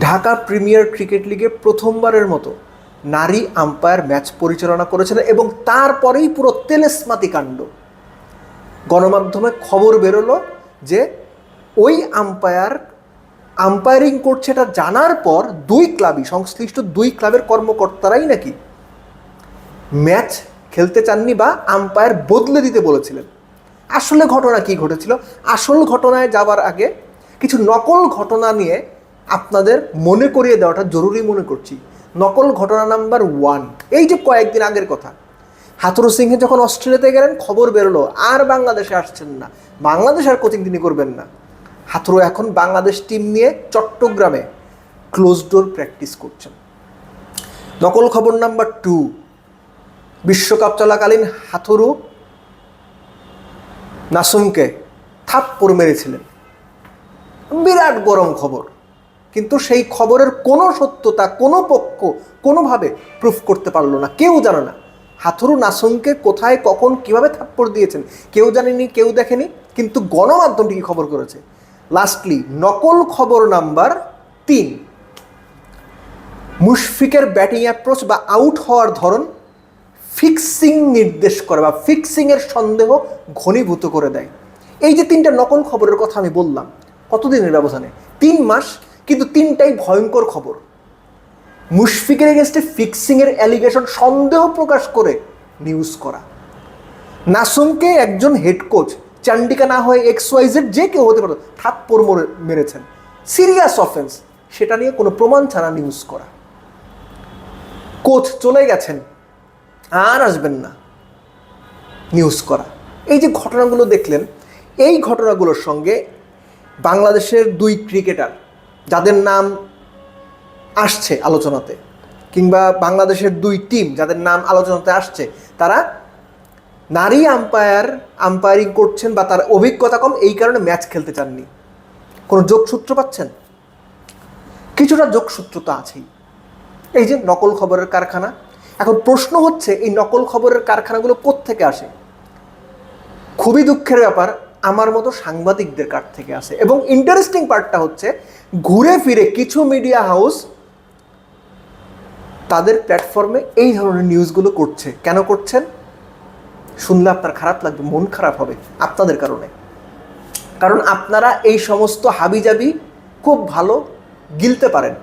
Dhaka premier cricket লিগে প্রথমবারের মতো নারী আম্পায়ার ম্যাচ পরিচালনা করেছেন এবং তারপরেই পুরো তেলেসমাতি কাণ্ড। গণমাধ্যমে খবর বেরোলো যে ওই আম্পায়ার আম্পায়ারিং করছে এটা জানার পর দুই ক্লাবই, সংশ্লিষ্ট দুই ক্লাবের কর্মকর্তারাই নাকি ম্যাচ খেলতে চাননি বা আম্পায়ার বদলে দিতে বলেছিলেন। আসলে ঘটনা কি ঘটেছিল? আসল ঘটনায় যাবার আগে কিছু নকল ঘটনা নিয়ে আপনাদের মনে করিয়ে দেওয়াটা জরুরি মনে করছি। নকল ঘটনা নাম্বার ওয়ান এই যে কয়েকদিন আগের কথা। হাতুরু সিংহে যখন অস্ট্রেলিয়াতে গেলেন, খবর বেরোলো, আর বাংলাদেশে আসছেন না। বাংলাদেশ আর কোচিং তিনি করবেন না। হাতুরু এখন বাংলাদেশ টিম নিয়ে চট্টগ্রামে ক্লোজ ডোর প্র্যাকটিস করছেন। নকল খবর নাম্বার টু বিশ্বকাপ চলাকালীন হাথুরু নাসুমকে থাপ্পড় মেরেছিলেন। বিরাট গরম খবর। কিন্তু সেই খবরের কোনো সত্যতা, কোনো পক্ষ কোনোভাবে প্রুফ করতে পারল না। কেউ জানে না। হাথুরু নাসুমকে কোথায়, কখন, কীভাবে থাপ্পড় দিয়েছেন, কেউ জানেনি, কেউ দেখেনি, কিন্তু গণমাধ্যমটি কি খবর করেছে? লাস্টলি নকল খবর নাম্বার তিন। মুশফিকের ব্যাটিং অ্যাপ্রোচ বা আউট হওয়ার ধরন ফিক্সিং নির্দেশ করে বা ফিক্সিংয়ের সন্দেহ ঘনীভূত করে দেয়। এই যে তিনটা নকল খবরের কথা আমি বললাম, কতদিনের ব্যবধানে? তিন মাস কিন্তু তিনটাই ভয়ঙ্কর খবর। মুশফিকের এগেনস্টে ফিক্সিংয়ের অ্যালিগেশন সন্দেহ প্রকাশ করে নিউজ করা। নাসুমকে একজন হেড কোচ চান্ডিকা না হয়ে এক্স ওয়াইজের যে কেউ হতে পারত থাপ্পড় মরে মেরেছেন। সিরিয়াস অফেন্স সেটা নিয়ে কোনো প্রমাণ ছাড়া নিউজ করা। কোচ চলে গেছেন, আর আসবেন না। নিউজ করা। এই যে ঘটনাগুলো দেখলেন, এই ঘটনাগুলোর সঙ্গে বাংলাদেশের দুই ক্রিকেটার যাদের নাম আসছে আলোচনাতে, কিংবা বাংলাদেশের দুই টিম যাদের নাম আলোচনাতে আসছে, তারা নারী আম্পায়ার আম্পায়ারিং করছেন বা তার অভিজ্ঞতা কম, এই কারণে ম্যাচ খেলতে চাননি। কোনো যোগসূত্র পাচ্ছেন? কিছুটা যোগসূত্র তো আছেই। এই যে নকল খবরের কারখানা, এখন প্রশ্ন হচ্ছে, এই নকল খবরের কারখানাগুলো থেকে আসে? খুবই দুঃখের ব্যাপার আমার মতো সাংবাদিকদের কাছ থেকে আসে এবং ইন্টারেস্টিং পার্টটা হচ্ছে, ঘুরে ফিরে কিছু মিডিয়া হাউস তাদের প্ল্যাটফর্মে এই ধরনের নিউজগুলো করছে। কেন করছেন? শুনলে আপনার খারাপ লাগবে, মন খারাপ হবে আপনাদের কারণে। কারণ আপনারা এই সমস্ত হাবিজাবি খুব ভালো গিলতে পারেন।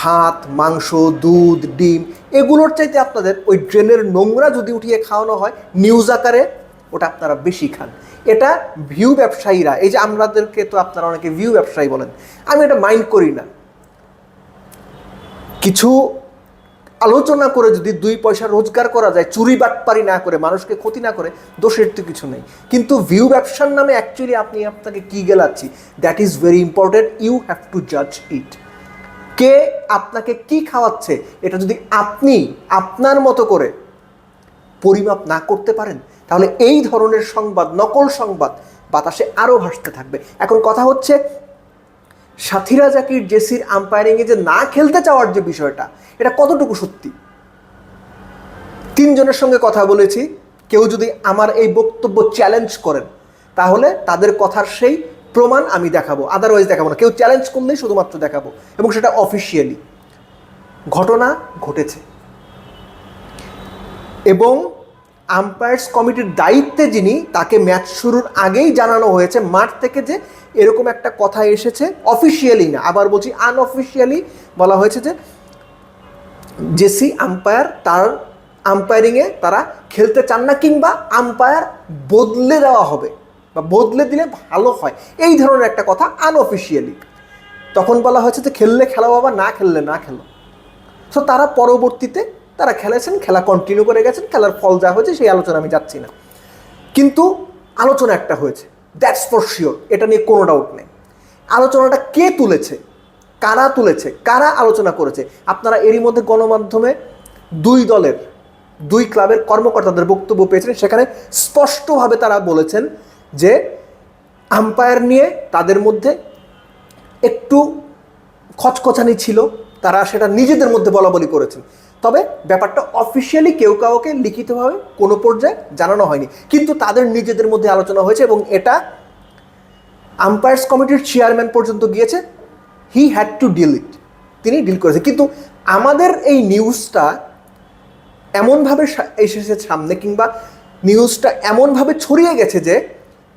ভাত, মাংস, দুধ, ডিম, এগুলোর চাইতে আপনাদের ওই ড্রেনের নোংরা যদি উঠিয়ে খাওয়ানো হয় নিউজ আকারে ওটা আপনারা বেশি খান। এটা ভিউ ব্যবসায়ীরা, এই যে আমাদেরকে তো আপনারা অনেকে ভিউ ব্যবসায়ী বলেন, আমি এটা মাইন্ড করি না। কিছু আলোচনা করে যদি দুই পয়সা রোজগার করা যায়, চুরি বাটপারি না করে, মানুষকে ক্ষতি না করে, দোষের তো কিছু নেই। কিন্তু ভিউ ব্যবসার নামে অ্যাকচুয়ালি আপনি আপনাকে কি গেলাচ্ছি? That is very important you have to জাজ ইট কে আপনাকে কি খাওয়াচ্ছে, এটা যদি আপনি আপনার মতো করে পরিমাপ না করতে পারেন তাহলে এই ধরনের সংবাদ, নকল সংবাদ বাতাসে আরও ভাসতে থাকবে। এখন কথা হচ্ছে, সাথীরা জাকির, জেসির আম্পায়ারিংয়ে যে না খেলতে চাওয়ার যে বিষয়টা, এটা কতটুকু সত্যি? তিনজনের সঙ্গে কথা বলেছি, কেউ যদি আমার এই বক্তব্য চ্যালেঞ্জ করেন, তাহলে তাদের কথার সেই প্রমাণ আমি দেখাবো। আদারওয়াইজ দেখাবো না। কেউ চ্যালেঞ্জ করলেই শুধুমাত্র দেখাবো, এবং সেটা অফিসিয়ালি ঘটনা ঘটেছে। এবং আম্পায়ার্স কমিটির দায়িত্বে যিনি, তাকে ম্যাচ শুরুর আগেই জানানো হয়েছে। মাঠ থেকে যে এরকম একটা কথা এসেছে অফিসিয়ালি না, আবার বলছি আনঅফিসিয়ালি বলা হয়েছে যে, জেসি আম্পায়ার তার আম্পায়ারিংয়ে তারা খেলতে চান না, কিংবা আম্পায়ার বদলে দেওয়া হবে, বা বদলে দিলে ভালো হয়। এই ধরনের একটা কথা আনঅফিসিয়ালি তখন বলা হয়েছে যে, খেললে খেলা বাবা না খেললে না খেলো। সো তারা পরবর্তীতে তারা খেলেছেন, খেলা কন্টিনিউ করে গেছেন, খেলার ফল যা হয়েছে সেই আলোচনা আমি যাচ্ছি না। কিন্তু আলোচনা একটা হয়েছে দ্যাটস ফর শিওর এটা নিয়ে কোনো ডাউট নেই। আলোচনাটা কে তুলেছে, কারা তুলেছে, কারা আলোচনা করেছে, আপনারা এরই মধ্যে গণমাধ্যমে দুই দলের, দুই ক্লাবের কর্মকর্তাদের বক্তব্য পেয়েছেন, সেখানে স্পষ্টভাবে তারা বলেছেন যে আম্পায়ার নিয়ে তাদের মধ্যে একটু খচখচানি ছিল, তারা সেটা নিজেদের মধ্যে বলা বলি করেছেন। তবে ব্যাপারটা অফিসিয়ালি কেউ কাউকে লিখিতভাবে কোনো পর্যায়ে জানানো হয়নি। কিন্তু তাদের নিজেদের মধ্যে আলোচনা হয়েছে এবং এটা আম্পায়ার্স কমিটির চেয়ারম্যান পর্যন্ত গিয়েছে। He had to deal it তিনি ডিল করেছেন কিন্তু আমাদের এই নিউজটা এমনভাবে এসেছে সামনে কিংবা নিউজটা এমনভাবে ছড়িয়ে গেছে যে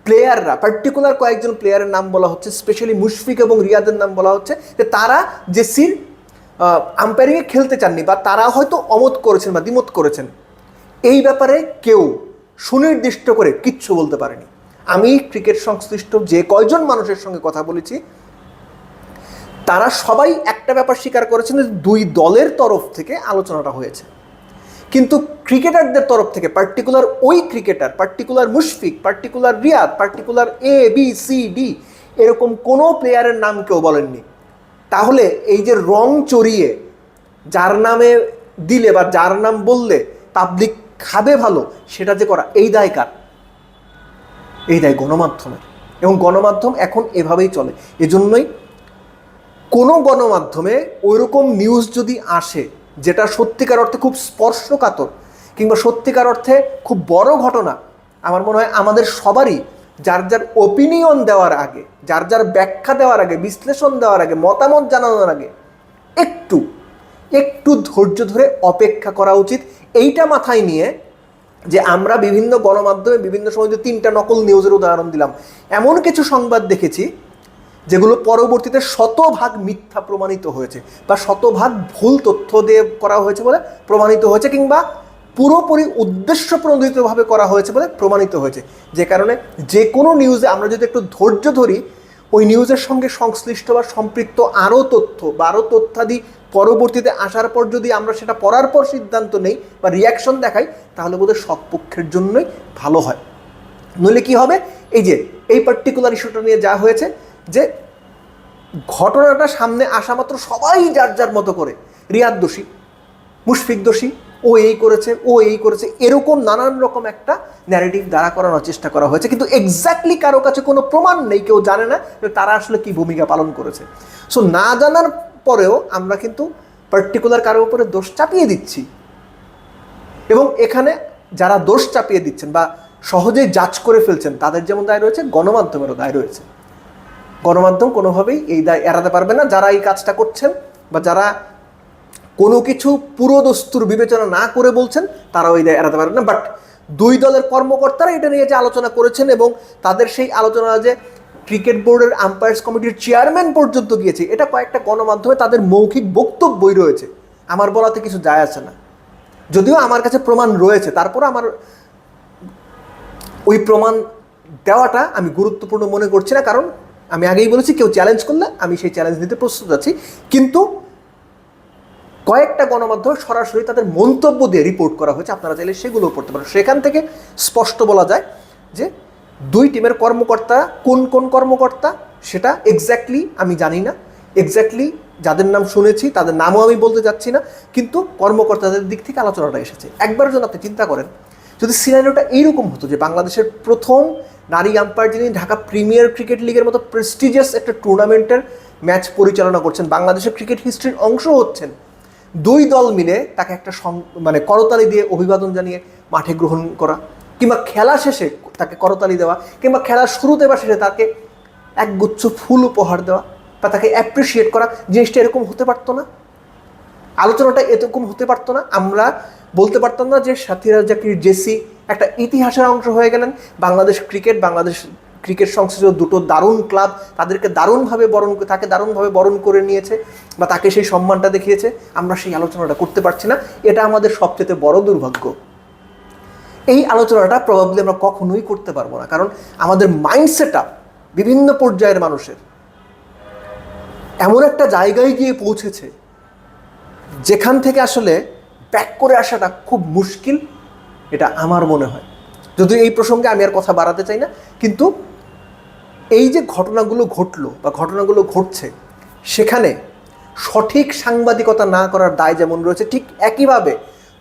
প্লেয়াররা পার্টিকুলার কয়েকজন প্লেয়ারের নাম বলা হচ্ছে স্পেশালি মুশফিক এবং রিয়াদের নাম বলা হচ্ছে, যে তারা জেসির আম্পায়ারিংয়ে খেলতে চাননি বা তারা হয়তো অমত করেছেন বা দ্বিমত করেছেন। এই ব্যাপারে কেউ সুনির্দিষ্ট করে কিচ্ছু বলতে পারেনি। আমি ক্রিকেট সংশ্লিষ্ট যে কয়জন মানুষের সঙ্গে কথা বলেছি, তারা সবাই একটা ব্যাপার স্বীকার করেছেন যে দুই দলের তরফ থেকে আলোচনাটা হয়েছে। কিন্তু ক্রিকেটারদের তরফ থেকে পার্টিকুলার ওই cricketer particular Mushfiq particular Riyad particular A B C D এরকম কোনো প্লেয়ারের নাম কেউ বলেননি। তাহলে এই যে রং চড়িয়ে যার নামে দিলে বা যার নাম বললে পাবলিক খাবে ভালো, সেটা যে করা, এই দায় কার? এই দায় গণমাধ্যমের। এবং গণমাধ্যম এখন এভাবেই চলে। এজন্যই কোনো গণমাধ্যমে ওইরকম নিউজ যদি আসে, যেটা সত্যিকার অর্থে খুব স্পর্শকাতর, কিংবা সত্যিকার অর্থে খুব বড় ঘটনা, আমার মনে হয় আমাদের সবারই যার যার ওপিনিয়ন দেওয়ার আগে, যার যার ব্যাখ্যা দেওয়ার আগে, বিশ্লেষণ দেওয়ার আগে, মতামত জানানোর আগে, একটু একটু ধৈর্য ধরে অপেক্ষা করা উচিত। এইটা মাথায় নিয়ে যে আমরা বিভিন্ন গণমাধ্যমে বিভিন্ন সময় যে তিনটা নকল নিউজের উদাহরণ দিলাম, এমন কিছু সংবাদ দেখেছি যেগুলো পরবর্তীতে শতভাগ মিথ্যা প্রমাণিত হয়েছে বা শতভাগ ভুল তথ্য দিয়ে করা হয়েছে বলে প্রমাণিত হয়েছে কিংবা পুরোপুরি উদ্দেশ্য প্রণোদিতভাবে করা হয়েছে বলে প্রমাণিত হয়েছে। যে কারণে যে কোনো নিউজে আমরা যদি একটু ধৈর্য ধরি, ওই নিউজের সঙ্গে সংশ্লিষ্ট বা সম্পৃক্ত আরও তথ্য বা আরও তথ্যাদি পরবর্তীতে আসার পর যদি আমরা সেটা পড়ার পর সিদ্ধান্ত নেই বা রিয়াকশন দেখাই, তাহলে বোধহয় সব পক্ষের জন্যই ভালো হয়। নইলে কি হবে? এই যে, এই পার্টিকুলার ইস্যুটা নিয়ে যা হয়েছে যে, ঘটনাটা সামনে আসা মাত্র সবাই যার যার মতো করে। রিয়াদ দোষী, মুশফিক দোষী ও এই করেছে, ও এই করেছে, এরকম নানান রকম একটা ন্যারেটিভ দাঁড়া করানোর চেষ্টা করা হয়েছে। কিন্তু এক্স্যাক্টলি কারও কাছে কোনো প্রমাণ নেই, কেউ জানে না তারা আসলে কি ভূমিকা পালন করেছে। সো না জানার পরেও আমরা কিন্তু পার্টিকুলার কারোর উপরে দোষ চাপিয়ে দিচ্ছি। এবং এখানে যারা দোষ চাপিয়ে দিচ্ছেন বা সহজেই জাজ করে ফেলছেন, তাদের যেমন দায় রয়েছে, গণমাধ্যমেরও দায় রয়েছে। গণমাধ্যম কোনোভাবেই এই দায় এড়াতে পারবে না। যারা এই কাজটা করছেন বা যারা কোনো কিছু পুরোদস্তুর বিবেচনা না করে বলছেন তারাও এই দায় এড়াতে পারবে না। বাট দুই দলের কর্মকর্তারা এটা নিয়ে যে আলোচনা করেছেন এবং তাদের সেই আলোচনা যে ক্রিকেট বোর্ডের আম্পায়ার্স কমিটির চেয়ারম্যান পর্যন্ত গিয়েছে, এটা কয়েকটা গণমাধ্যমে তাদের মৌখিক বক্তব্যই রয়েছে। আমার বলাতে কিছু যায় আসে না। যদিও আমার কাছে প্রমাণ রয়েছে তারপর আমার ওই প্রমাণ দেওয়াটা আমি গুরুত্বপূর্ণ মনে করছি না, কারণ আমি আগেই বলেছি, কেউ চ্যালেঞ্জ করলে আমি সেই চ্যালেঞ্জ নিতে প্রস্তুত আছি। কিন্তু কয়েকটা গণমাধ্যম সরাসরি তাদের মন্তব্য দিয়ে রিপোর্ট করা হয়েছে। আপনারা চাইলে সেগুলোও পড়তে পারেন। সেখান থেকে স্পষ্ট বলা যায় যে দুই টিমের কর্মকর্তা কোন কোন কর্মকর্তা, সেটা এক্স্যাক্টলি আমি জানি না। এক্স্যাক্টলি যাদের নাম শুনেছি, তাদের নামও আমি বলতে যাচ্ছি না, কিন্তু কর্মকর্তাদের দিক থেকে আলোচনাটা এসেছে। একবার যেন আপনি চিন্তা করেন, যদি সিনারিওটা এইরকম হতো যে বাংলাদেশের প্রথম নারী আম্পায়ার যিনি ঢাকা প্রিমিয়ার ক্রিকেট লিগের মতো প্রেস্টিজিয়াস একটা টুর্নামেন্টের ম্যাচ পরিচালনা করছেন, বাংলাদেশের ক্রিকেট হিস্ট্রির অংশ হচ্ছেন দুই দল মিলে তাকে একটা মানে করতালি দিয়ে অভিবাদন জানিয়ে মাঠে গ্রহণ করা, কিংবা খেলা শেষে তাকে করতালি দেওয়া, কিংবা খেলার শুরুতে বা শেষে তাকে একগুচ্ছ ফুল উপহার দেওয়া, বা তাকে অ্যাপ্রিসিয়েট করা, জিনিসটা এরকম হতে পারতো না। আলোচনাটা এরকম হতে পারতো না। আমরা বলতে পারতাম না যে সাথীরাজ জাকির জেসি একটা ইতিহাসের অংশ হয়ে গেলেন। বাংলাদেশ ক্রিকেট, বাংলাদেশ ক্রিকেট সংশ্লিষ্ট দুটো দারুণ ক্লাব তাদেরকে দারুণভাবে বরণ তাকে দারুণভাবে বরণ করে নিয়েছে বা তাকে সেই সম্মানটা দেখিয়েছে। আমরা সেই আলোচনাটা করতে পারছি না। এটা আমাদের সবচেয়ে বড় দুর্ভাগ্য। এই আলোচনাটা প্রবাবলি আমরা কখনোই করতে পারব না। কারণ আমাদের মাইন্ডসেট বিভিন্ন পর্যায়ের মানুষের এমন একটা জায়গায় গিয়ে পৌঁছেছে যেখান থেকে আসলে ব্যাক করে আসাটা খুব মুশকিল। এটা আমার মনে হয়। যদিও এই প্রসঙ্গে আমি আর কথা বাড়াতে চাই না। কিন্তু এই যে ঘটনাগুলো ঘটলো বা ঘটনাগুলো ঘটছে, সেখানে সঠিক সাংবাদিকতা না করার দায় যেমন রয়েছে, ঠিক একইভাবে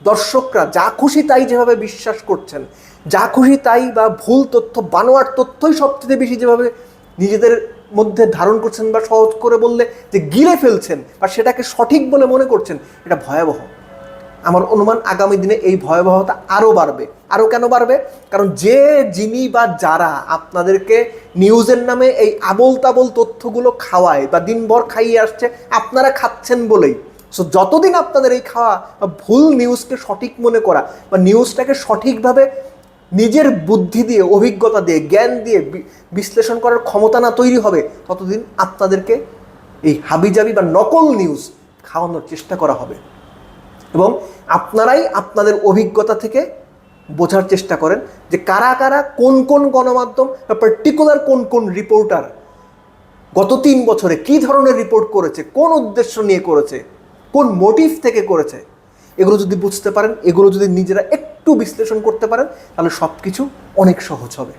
দর্শকরা যা খুশি তাই যেভাবে বিশ্বাস করছেন, যা খুশি তাই বা ভুল তথ্য বানোয়ার তথ্যই সবচেয়ে বেশি যেভাবে নিজেদের মধ্যে ধারণ করছেন বা সহজ করে বললে যে গিলে ফেলছেন বা সেটাকে সঠিক বলে মনে করছেন, এটা ভয়াবহ। আমার অনুমান আগামী দিনে এই ভয়াবহতা আরও বাড়বে। আরও কেন বাড়বে? কারণ যে যিনি বা যারা আপনাদেরকে নিউজের নামে এই আবল তাবল তথ্যগুলো খাওয়ায় বা দিনভর খাইয়ে আসছে, আপনারা খাচ্ছেন বলেই। সো যতদিন আপনাদের এই খাওয়া বা ভুল নিউজকে সঠিক মনে করা বা নিউজটাকে সঠিকভাবে নিজের বুদ্ধি দিয়ে, অভিজ্ঞতা দিয়ে, জ্ঞান দিয়ে বিশ্লেষণ করার ক্ষমতা না তৈরি হবে, ততদিন আপনাদেরকে এই হাবিজাবি বা নকল নিউজ খাওয়ানোর চেষ্টা করা হবে। এবং আপনারাই আপনাদের অভিজ্ঞতা থেকে বোঝার চেষ্টা করেন যে কারা কারা কোন কোন গণমাধ্যম বা পার্টিকুলার কোন কোন রিপোর্টার গত তিন বছরে কি ধরনের রিপোর্ট করেছে, কোন উদ্দেশ্য নিয়ে করেছে, কোন মোটিভ থেকে করেছে, এগুলো যদি বুঝতে পারেন, এগুলো যদি নিজেরা একটু বিশ্লেষণ করতে পারেন, তাহলে সব কিছু অনেক সহজ হবে।